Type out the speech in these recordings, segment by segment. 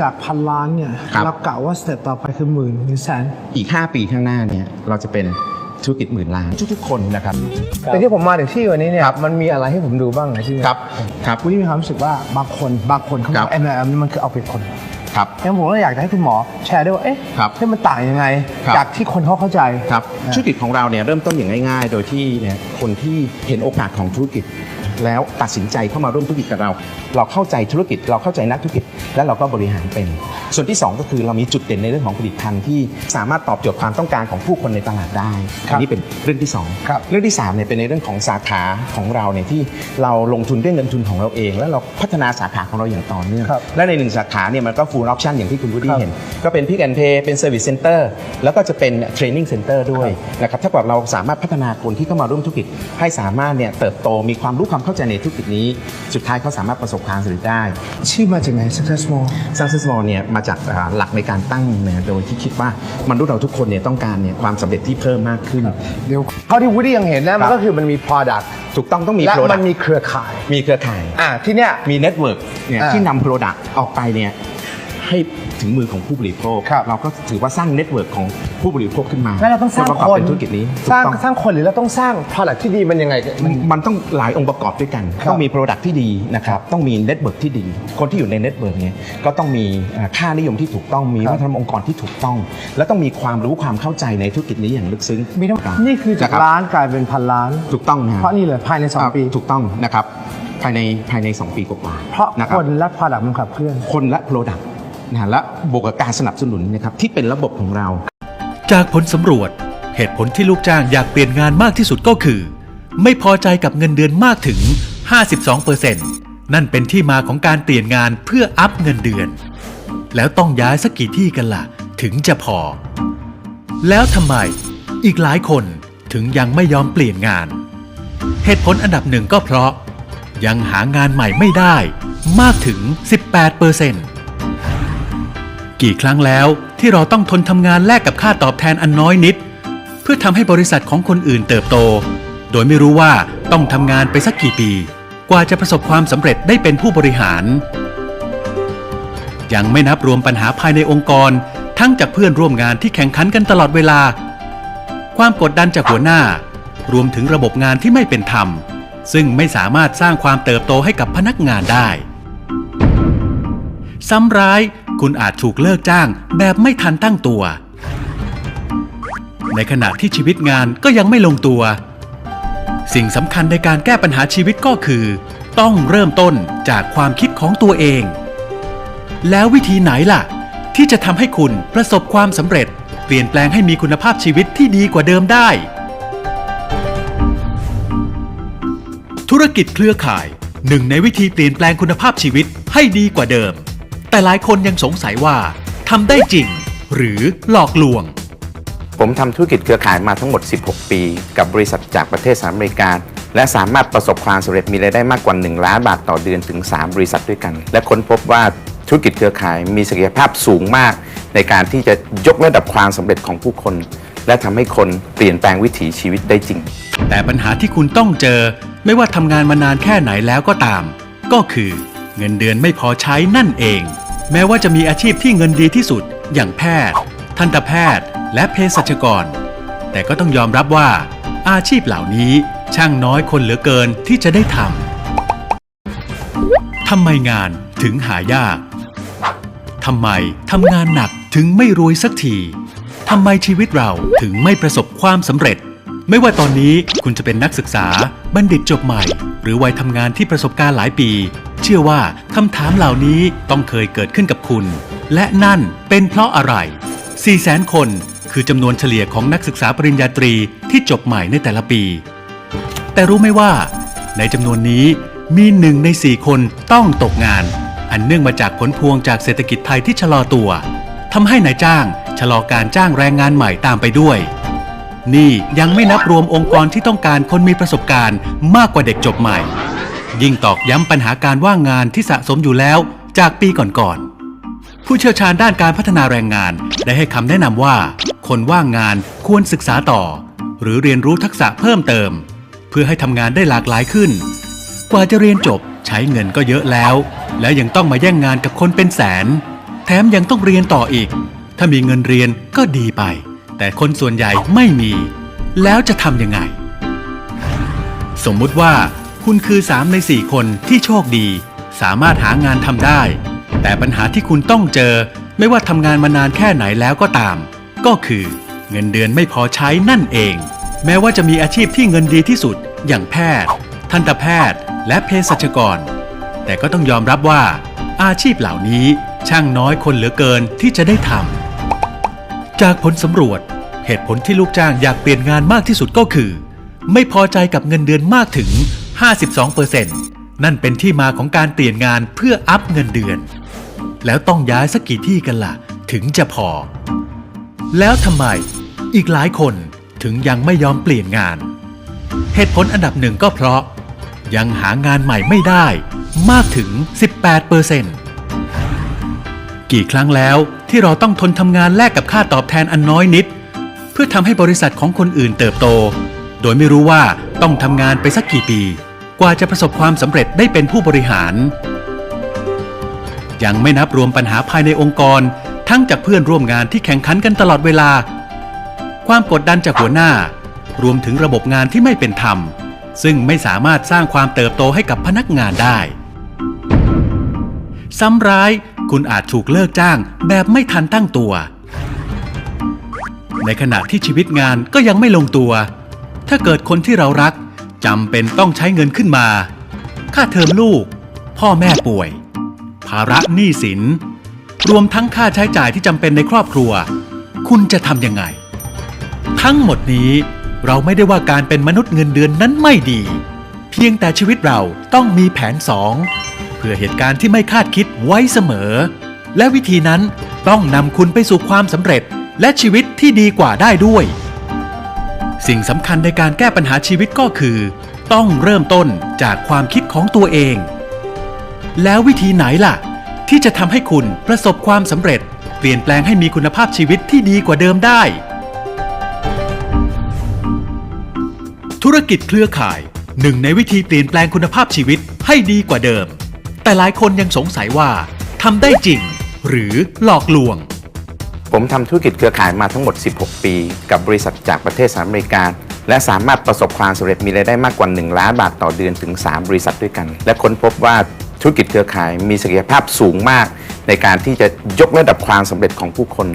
จากพันล้านเนี่ยครับ เรากะว่าสเต็ปต่อไปคือหมื่นหรือแสน อีก 5 ปีข้างหน้าเนี่ยเราจะเป็นธุรกิจหมื่นล้านทุกๆคนนะครับ แต่ที่ผมมาถึงที่วันนี้เนี่ยมันมีอะไรให้ผมดูบ้างไหนที่ครับครับ วันนี้มีความรู้สึกว่าบางคนบางคนเขาบครัอบ ก MLM นี่มันคือเอาเปรียบคนครับ งั้นผมก็อยากจะให้คุณหมอแชร์ด้วยว่าเอ๊ะครับที่มันต่างยังไง ครับ จากที่คนเขาเข้าใจ ครับนะธุรกิจของเราเนี่ยเริ่มต้นอย่างง่าย ๆ โดยที่เนี่ยคนที่เห็นโอกาสของธุรกิจ แล้วตัดสินใจเข้ามาร่วมธุรกิจกับเรา เราเข้าใจธุรกิจเราเข้าใจนักธุรกิจ และเราก็บริหารเป็น ส่วนที่ 2 ก็คือเรามีจุดเด่นในเรื่องของผลิตภัณฑ์ที่สามารถตอบโจทย์ความต้องการของผู้คนในตลาดได้ครัอับนนี้เป็นเรื่องที่สองครับเรื่องที่3เนี่ยเป็นในเรื่องของสาขาของเราเนี่ยที่เราลงทุนด้วยเงินทุนของเราเอง แล้วเราพัฒนาสาขาของเราอย่างต่อเนื่องครับและในหนึ่งสาขาเนี่ยมันก็ full option อย่างที่คุณวูดคดี้รับเห็น ก็เป็น Pick and Pay เป็น Service Center แล้วก็จะเป็น Training Center ด้วยนะครับถ้าเกิดเราสามารถพัฒนาคนที่เข้ามาร่วมธุรกิจให้สามารถเนี่ยเติบโตมีความรู้ความเข้าใจในธุรกิจนี้ สุดท้ายเขาสามารถประสบความสำเร็จได้ ชื่อมาจากไหน Success More Success More เนี่ยมาจากอ่าหลักในการตั้งเนี่ยโดยที่คิดว่ามนุษย์เราทุกคนเนี่ยต้องการเนี่ยความสำเร็จที่เพิ่มมากขึ้นเดี๋ยวเท่าที่วูดดี้ยังเห็นนะมันก็คือมันมี product ถูกต้องต้องมีและ product มันมีเครือข่าย มีเครือข่ายอ่าที่เนี้ยมีเน็ตเวิร์กเนี่ยอ่าที่นำโปรดักต์ออกไปเนี่ย ให้ถึงมือของผู้บริโภค ครับเราก็ถือว่าสร้างเน็ตเวิร์กของผู้บริโภคขึ้นมาแล้วเราต้องสร้างพื่ประกอบคนเป็นธุรกิจนี้สร้างถูกต้อง สร้างคนหรือเราต้องสร้าง product ที่ดีมันยังไง มันมันต้องหลายองค์ประกอบด้วยกัน ครับต้องมีโปรดักที่ดีนะครับ ต้องมีเน็ตเวิร์กที่ดี คนที่อยู่ในเน็ตเวิร์กเนี่ยก็ต้องมีอ่าค่านิยมที่ถูกต้อง มีครับวัฒนธรรมองค์กรที่ถูกต้อง และต้องมีความรู้ความเข้าใจในธุรกิจนี้อย่างลึกซึ้งมีทั้งรับนี่คือจากะรับล้านกลายเป็นพันล้าน ถูกต้องนะเพราะนี่เลยภายในสองปี ถูกต้องนะครับภายในภายใน 2 ปีกว่าๆเพราะนะคครับนและ product มันขับเคลื่อน คนและ Product นะและบวกกับการสนับสนุนนะครับที่เป็นระบบของเรา จากผลสำรวจ เหตุผลที่ลูกจ้างอยากเปลี่ยนงานมากที่สุดก็คือ ไม่พอใจกับเงินเดือนมากถึง 52%นั่นเป็นที่มาของการเปลี่ยนงานเพื่ออัพเงินเดือน แล้วต้องย้ายสักกี่ที่กันล่ะ ถึงจะพอ แล้วทำไม อีกหลายคนถึงยังไม่ยอมเปลี่ยนงาน เหตุผลอันดับหนึ่งก็เพราะ ยังหางานใหม่ไม่ได้ มากถึง 18% กี่ครั้งแล้วที่เราต้องทนทำงานแลกกับค่าตอบแทนอันน้อยนิด เพื่อทำให้บริษัทของคนอื่นเติบโต โดยไม่รู้ว่าต้องทำงานไปสักกี่ปี กว่าจะประสบความสำเร็จได้เป็นผู้บริหาร ยังไม่นับรวมปัญหาภายในองค์กร ทั้งจากเพื่อนร่วมงานที่แข่งขันกันตลอดเวลา ความกดดันจากหัวหน้า รวมถึงระบบงานที่ไม่เป็นธรรม ซึ่งไม่สามารถสร้างความเติบโตให้กับพนักงานได้ ซ้ำร้าย คุณอาจถูกเลิกจ้างแบบไม่ทันตั้งตัว ในขณะที่ชีวิตงานก็ยังไม่ลงตัว สิ่งสำคัญในการแก้ปัญหาชีวิตก็คือ ต้องเริ่มต้นจากความคิดของตัวเอง แล้ววิธีไหนล่ะ ที่จะทำให้คุณประสบความสำเร็จ เปลี่ยนแปลงให้มีคุณภาพชีวิตที่ดีกว่าเดิมได้ ธุรกิจเครือข่ายหนึ่งในวิธีเปลี่ยนแปลงคุณภาพชีวิตให้ดีกว่าเดิม แต่หลายคนยังสงสัยว่าทำได้จริง หรือหลอกลวง ผมทำธุรกิจเครือข่ายมาทั้งหมด 16 ปี กับบริษัทจากประเทศสหรัฐอเมริกา และสามารถประสบความสำเร็จมีรายได้มากกว่า 1 ล้านบาทต่อเดือนถึง 3 บริษัทด้วยกัน และค้นพบว่าธุรกิจเครือข่ายมีศักยภาพสูงมาก ในการที่จะยกระดับความสำเร็จของผู้คน และทำให้คนเปลี่ยนแปลงวิถีชีวิตได้จริง แต่ปัญหาที่คุณต้องเจอ ไม่ว่าทำงานมานานแค่ไหนแล้วก็ตาม ก็คือ เงินเดือนไม่พอใช้นั่นเอง แม้ว่าจะมีอาชีพที่เงินดีที่สุด อย่างแพทย์ ทันตแพทย์ และเภสัชกร แต่ก็ต้องยอมรับว่า อาชีพเหล่านี้ช่างน้อยคนเหลือเกินที่จะได้ทำทำไมงานถึงหายากทำไมทำงานหนักถึงไม่รวยสักทีทำไมชีวิตเราถึงไม่ประสบความสำเร็จ ไม่ว่าตอนนี้คุณจะเป็นนักศึกษา บัณฑิตจบใหม่ หรือวัยทำงานที่ประสบการณ์หลายปี เชื่อว่าคำถามเหล่านี้ต้องเคยเกิดขึ้นกับคุณ และนั่นเป็นเพราะอะไร 4 0แสนคนคือจำนวนเฉลี่ยของนักศึกษาปริญญาตรีที่จบใหม่ในแต่ละปี แต่รู้ไหมว่า ในจำนวนนี้มีหนึ่งในสี่คนต้องตกงาน อันเนื่องมาจากผลพวงจากเศรษฐกิจไทยที่ชะลอตัวทำให้นายจ้างชะลอการจ้างแรงงานใหม่ตามไปด้วย นี่ยังไม่นับรวมองค์กรที่ต้องการคนมีประสบการณ์มากกว่าเด็กจบใหม่ ยิ่งตอกย้ำปัญหาการว่างงานที่สะสมอยู่แล้วจากปีก่อนๆ ผู้เชี่ยวชาญด้านการพัฒนาแรงงานได้ให้คำแนะนำว่า คนว่างงานควรศึกษาต่อ หรือเรียนรู้ทักษะเพิ่มเติม เพื่อให้ทำงานได้หลากหลายขึ้น กว่าจะเรียนจบใช้เงินก็เยอะแล้ว แล้วยังต้องมาแย่งงานกับคนเป็นแสน แถมยังต้องเรียนต่ออีก ถ้ามีเงินเรียนก็ดีไป แต่คนส่วนใหญ่ไม่มี แล้วจะทำยังไง สมมุติว่า คุณคือ 3 ใน 4 คนที่โชคดี สามารถหางานทำได้ แต่ปัญหาที่คุณต้องเจอ ไม่ว่าทำงานมานานแค่ไหนแล้วก็ตาม ก็คือ เงินเดือนไม่พอใช้นั่นเอง แม้ว่าจะมีอาชีพที่เงินดีที่สุด อย่างแพทย์ ทันตแพทย์ และเภสัชกร แต่ก็ต้องยอมรับว่า อาชีพเหล่านี้ช่างน้อยคนเหลือเกินที่จะได้ทำจากผลสำรวจเหตุผลที่ลูกจ้างอยากเปลี่ยนงานมากที่สุดก็คือ ไม่พอใจกับเงินเดือนมากถึง 52%นั่นเป็นที่มาของการเปลี่ยนงานเพื่ออัพเงินเดือน แล้วต้องย้ายสักกี่ที่กันล่ะ ถึงจะพอ แล้วทำไม อีกหลายคนถึงยังไม่ยอมเปลี่ยนงาน เหตุผลอันดับหนึ่งก็เพราะ ยังหางานใหม่ไม่ได้ มากถึง 18%กี่ครั้งแล้วที่เราต้องทนทำงานแลกกับค่าตอบแทนอันน้อยนิด เพื่อทำให้บริษัทของคนอื่นเติบโต โดยไม่รู้ว่าต้องทำงานไปสักกี่ปี กว่าจะประสบความสำเร็จได้เป็นผู้บริหาร ยังไม่นับรวมปัญหาภายในองค์กร ทั้งจากเพื่อนร่วมงานที่แข่งขันกันตลอดเวลา ความกดดันจากหัวหน้า รวมถึงระบบงานที่ไม่เป็นธรรม ซึ่งไม่สามารถสร้างความเติบโตให้กับพนักงานได้ ซ้ำร้ายคุณอาจถูกเลิกจ้างแบบไม่ทันตั้งตัว ในขณะที่ชีวิตงานก็ยังไม่ลงตัว ถ้าเกิดคนที่เรารัก จำเป็นต้องใช้เงินขึ้นมา ค่าเทอมลูก พ่อแม่ป่วย ภาระหนี้สิน รวมทั้งค่าใช้จ่ายที่จำเป็นในครอบครัว คุณจะทำยังไง ทั้งหมดนี้เราไม่ได้ว่าการเป็นมนุษย์เงินเดือนนั้นไม่ดี เพียงแต่ชีวิตเราต้องมีแผนสองเพื่อเหตุการณ์ที่ไม่คาดคิดไว้เสมอ และวิธีนั้นต้องนำคุณไปสู่ความสำเร็จและชีวิตที่ดีกว่าได้ด้วย สิ่งสำคัญในการแก้ปัญหาชีวิตก็คือ ต้องเริ่มต้นจากความคิดของตัวเอง แล้ววิธีไหนล่ะ ที่จะทำให้คุณประสบความสำเร็จ เปลี่ยนแปลงให้มีคุณภาพชีวิตที่ดีกว่าเดิมได้ ธุรกิจเครือข่ายหนึ่งในวิธีเปลี่ยนแปลงคุณภาพชีวิตให้ดีกว่าเดิม แต่หลายคนยังสงสัยว่าทำได้จริง หรือหลอกลวง ผมทำธุรกิจเครือข่ายมาทั้งหมด 16 ปี กับบริษัทจากประเทศสหรัฐอเมริกา และสามารถประสบความสำเร็จมีรายได้มากกว่า 1 ล้านบาทต่อเดือนถึง 3 บริษัทด้วยกัน และค้นพบว่าธุรกิจเครือข่ายมีศักยภาพสูงมาก ในการที่จะยกระดับความสำเร็จของผู้คน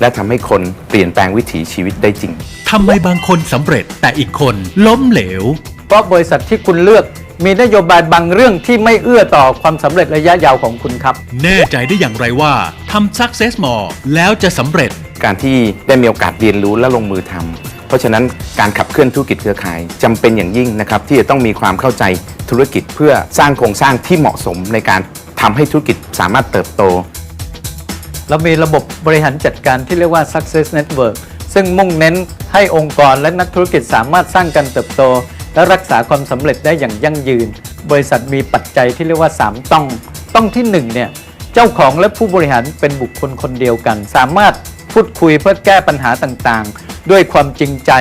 และทำให้คนเปลี่ยนแปลงวิถีชีวิตได้จริง ทำไมบางคนสำเร็จแต่อีกคนล้มเหลว เพราะบริษัทที่คุณเลือก มีนโยบายบางเรื่องที่ไม่เอื้อต่อความสำเร็จระยะยาวของคุณครับ แน่ใจได้อย่างไรว่าทำ Success More แล้วจะสำเร็จ การที่ได้มีโอกาสเรียนรู้และลงมือทำเพราะฉะนั้นการขับเคลื่อนธุรกิจเครือข่ายจำเป็นอย่างยิ่งนะครับที่จะต้องมีความเข้าใจธุรกิจเพื่อสร้างโครงสร้างที่เหมาะสมในการทำให้ธุรกิจสามารถเติบโต เรามีระบบบริหารจัดการที่เรียกว่า success network ซึ่งมุ่งเน้นให้องค์กรและนักธุรกิจสามารถสร้างการเติบโต และรักษาความสำเร็จได้อย่างยั่งยืน บริษัทมีปัจจัยที่เรียกว่า 3 ต้อง ต้องที่1เนี่ยเจ้าของและผู้บริหารเป็นบุคคลคนเดียวกัน สามารถพูดคุยเพื่อแก้ปัญหาต่างๆ ด้วยความจริงใจ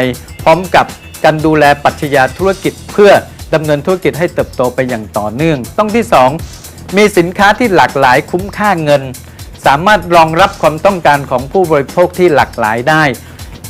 พร้อมกับการดูแลปรัชญาธุรกิจ เพื่อดำเนินธุรกิจให้เติบโตไปอย่างต่อเนื่อง ต้องที่ 2 มีสินค้าที่หลากหลายคุ้มค่าเงิน สามารถรองรับความต้องการของผู้บริโภคที่หลากหลายได้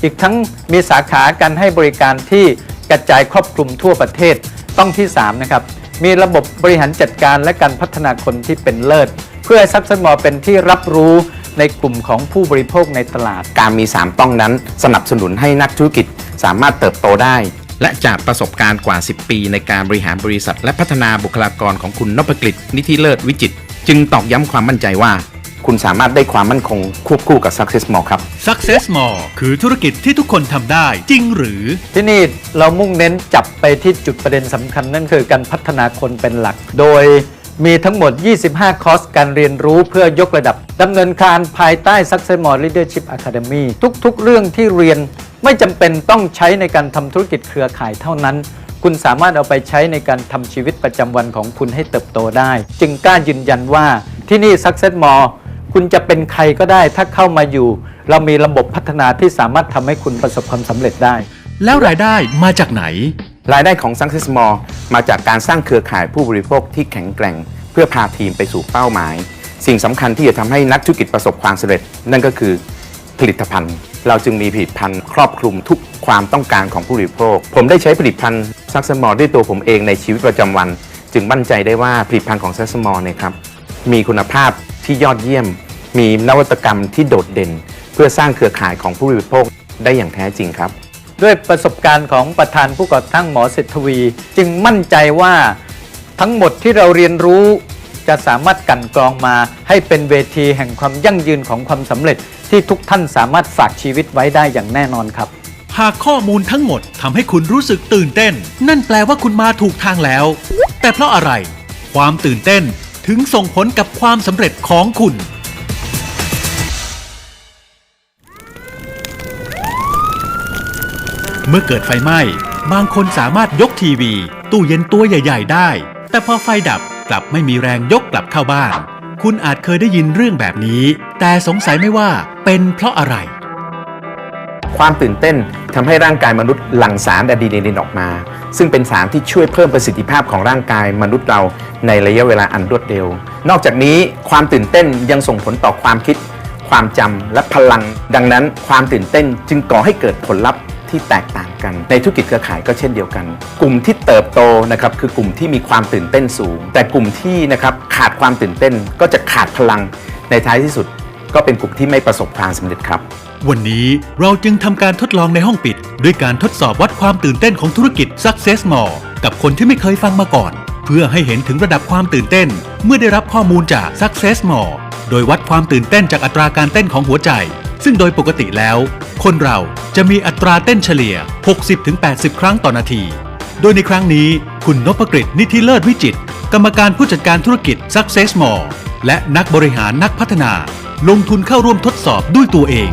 อีกทั้งมีสาขาการให้บริการที่ กระจายครอบคลุมทั่วประเทศ ต้องที่ 3 นะครับ มีระบบบริหารจัดการและการพัฒนาคนที่เป็นเลิศ เพื่อให้ซักซันมอเป็นที่รับรู้ในกลุ่มของผู้บริโภคในตลาด การมี 3 ต้องนั้นสนับสนุนให้นักธุรกิจสามารถเติบโตได้ และจากประสบการณ์กว่า 10 ปีในการบริหารบริษัท และพัฒนาบุคลากรของคุณนพกฤษนิธิเลิศวิจิต จึงตอกย้ำความมั่นใจว่า คุณสามารถได้ความมั่นคงควบคู่กับ Success Mall ครับ Success More คือธุรกิจที่ทุกคนทำได้จริงหรือ ที่นี่เรามุ่งเน้นจับไปที่จุดประเด็นสำคัญนั่นคือการพัฒนาคนเป็นหลัก โดยมีทั้งหมด 25 คอร์สการเรียนรู้เพื่อยกระดับดำเนินการภายใต้ Success More Leadership Academy ทุกๆ เรื่องที่เรียนไม่จำเป็นต้องใช้ในการทำธุรกิจเครือข่ายเท่านั้น คุณสามารถเอาไปใช้ในการทำชีวิตประจำวันของคุณให้เติบโตได้ จึงกล้ายืนยันว่าที่นี่ Success More คุณจะเป็นใครก็ได้ถ้าเข้ามาอยู่ เรามีระบบพัฒนาที่สามารถทำให้คุณประสบความสำเร็จได้ แล้วรายได้มาจากไหน รายได้ของ Success Mall มาจากการสร้างเครือข่ายผู้บริโภคที่แข็งแกร่ง เพื่อพาทีมไปสู่เป้าหมาย สิ่งสำคัญที่จะทำให้นักธุรกิจประสบความสำเร็จ นั่นก็คือผลิตภัณฑ์ เราจึงมีผลิตภัณฑ์ครอบคลุมทุกความต้องการของผู้บริโภค ผมได้ใช้ผลิตภัณฑ์ซักซมอลด้วยตัวผมเองในชีวิตประจำวัน จึงมั่นใจได้ว่าผลิตภัณฑ์ของซักซมอลเนี่ยครับมีคุณภาพที่ยอดเยี่ยม มีนวัตกรรมที่โดดเด่น เพื่อสร้างเครือข่ายของผู้บริโภคได้อย่างแท้จริงครับ ด้วยประสบการณ์ของประธานผู้ก่อตั้งหมอเศรษฐวี จึงมั่นใจว่าทั้งหมดที่เราเรียนรู้จะสามารถกลันกรองมาให้เป็นเวทีแห่งความยั่งยืนของความสำเร็จที่ทุกท่านสามารถฝากชีวิตไว้ได้อย่างแน่นอนครับ หากข้อมูลทั้งหมดทำให้คุณรู้สึกตื่นเต้น นั่นแปลว่าคุณมาถูกทางแล้ว แต่เพราะอะไร ความตื่นเต้นถึงส่งผลกับความสำเร็จของคุณ เมื่อเกิดไฟไหม้ บางคนสามารถยกทีวี ตู้เย็นตัวใหญ่ ๆ ได้ แต่พอไฟดับกลับไม่มีแรงยกกลับเข้าบ้าน คุณอาจเคยได้ยินเรื่องแบบนี้ แต่สงสัยไม่ว่าเป็นเพราะอะไร ความตื่นเต้นทำให้ร่างกายมนุษย์หลั่งสารอะดรีนาลีนออกมา ซึ่งเป็นสารที่ช่วยเพิ่มประสิทธิภาพของร่างกายมนุษย์เราในระยะเวลาอันรวดเร็ว นอกจากนี้ความตื่นเต้นยังส่งผลต่อความคิด ความจำและพลัง ดังนั้น ความตื่นเต้นจึงก่อให้เกิดผลลัพธ์ ที่แตกต่างกัน ในธุรกิจเครือข่ายก็เช่นเดียวกัน กลุ่มที่เติบโตนะครับคือกลุ่มที่มีความตื่นเต้นสูง แต่กลุ่มที่นะครับขาดความตื่นเต้นก็จะขาดพลังในท้ายที่สุด ก็เป็นกลุ่มที่ไม่ประสบความสำเร็จครับ วันนี้เราจึงทำการทดลองในห้องปิด ด้วยการทดสอบวัดความตื่นเต้นของธุรกิจ Success More กับคนที่ไม่เคยฟังมาก่อน เพื่อให้เห็นถึงระดับความตื่นเต้น เมื่อได้รับข้อมูลจาก Success More โดยวัดความตื่นเต้นจากอัตราการเต้นของหัวใจ ซึ่งโดยปกติแล้ว คนเราจะมีอัตราเต้นเฉลี่ย 60-80 ครั้งต่อนาที โดยในครั้งนี้คุณนพกฤษนิธิเลิศวิจิต กรรมการผู้จัดการธุรกิจ Success More และนักบริหารนักพัฒนา ลงทุนเข้าร่วมทดสอบด้วยตัวเอง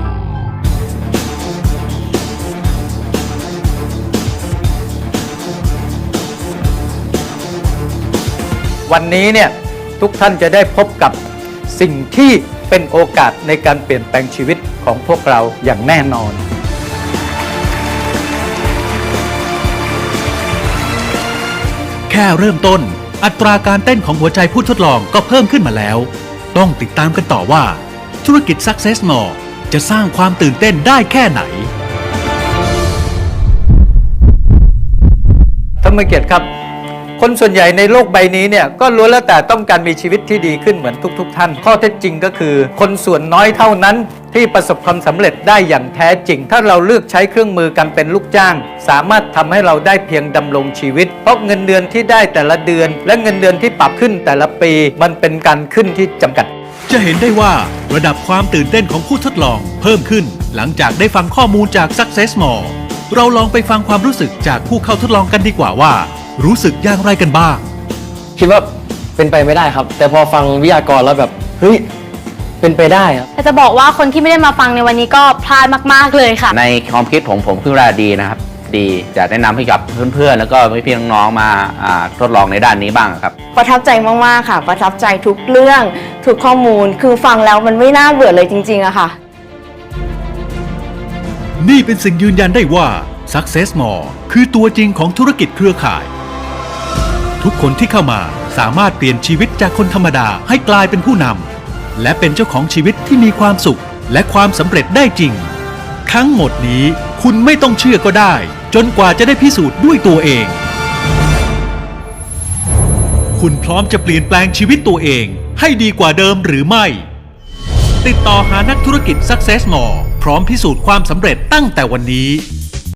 วันนี้เนี่ยทุกท่านจะได้พบกับสิ่งที่ เป็นโอกาสในการเปลี่ยนแปลงชีวิตของพวกเราอย่างแน่นอนแค่เริ่มต้น อัตราการเต้นของหัวใจผู้ทดลองก็เพิ่มขึ้นมาแล้ว ต้องติดตามกันต่อว่า ธุรกิจ Success More จะสร้างความตื่นเต้นได้แค่ไหนท่านผู้เกียรติครับ คนส่วนใหญ่ในโลกใบนี้เนี่ยก็ล้วนแล้วแต่ต้องการมีชีวิตที่ดีขึ้นเหมือนทุก ๆ ท่าน ข้อเท็จจริงก็คือ คนส่วนน้อยเท่านั้นที่ประสบความสำเร็จได้อย่างแท้จริง ถ้าเราเลือกใช้เครื่องมือกันเป็นลูกจ้าง สามารถทำให้เราได้เพียงดำรงชีวิต เพราะเงินเดือนที่ได้แต่ละเดือน และเงินเดือนที่ปรับขึ้นแต่ละปี มันเป็นการขึ้นที่จำกัด จะเห็นได้ว่าระดับความตื่นเต้นของผู้ทดลอง เพิ่มขึ้น หลังจากได้ฟังข้อมูลจาก Success More เราลองไปฟังความรู้สึกจากผู้เข้าทดลองกันดีกว่าว่า รู้สึกอย่างไรกันบ้าง คิดว่าเป็นไปไม่ได้ครับ แต่พอฟังวิทยากรแล้วแบบเฮ้ยเป็นไปได้ครับแต่จะบอกว่าคนที่ไม่ได้มาฟังในวันนี้ก็พลาดมาก ๆ เลยค่ะ ในความคิดของผมคือว่าดีนะครับ ดีจะแนะนำให้กับเพื่อนๆ แล้วก็พี่ๆน้องๆมาอ่าทดลองในด้านนี้บ้างครับ ประทับใจมาก ๆ ค่ะ ประทับใจทุกเรื่องทุกข้อมูล คือฟังแล้วมันไม่น่าเบื่อเลยจริง ๆอะค่ะ นี่เป็นสิ่งยืนยันได้ว่า Success More คือตัวจริงของธุรกิจเครือข่าย ทุกคนที่เข้ามาสามารถเปลี่ยนชีวิตจากคนธรรมดาให้กลายเป็นผู้นำและเป็นเจ้าของชีวิตที่มีความสุข และความสำเร็จได้จริง ทั้งหมดนี้คุณไม่ต้องเชื่อก็ได้ จนกว่าจะได้พิสูจน์ด้วยตัวเอง คุณพร้อมจะเปลี่ยนแปลงชีวิตตัวเอง ให้ดีกว่าเดิมหรือไม่ ติดต่อหานักธุรกิจ Success More พร้อมพิสูจน์ความสำเร็จตั้งแต่วันนี้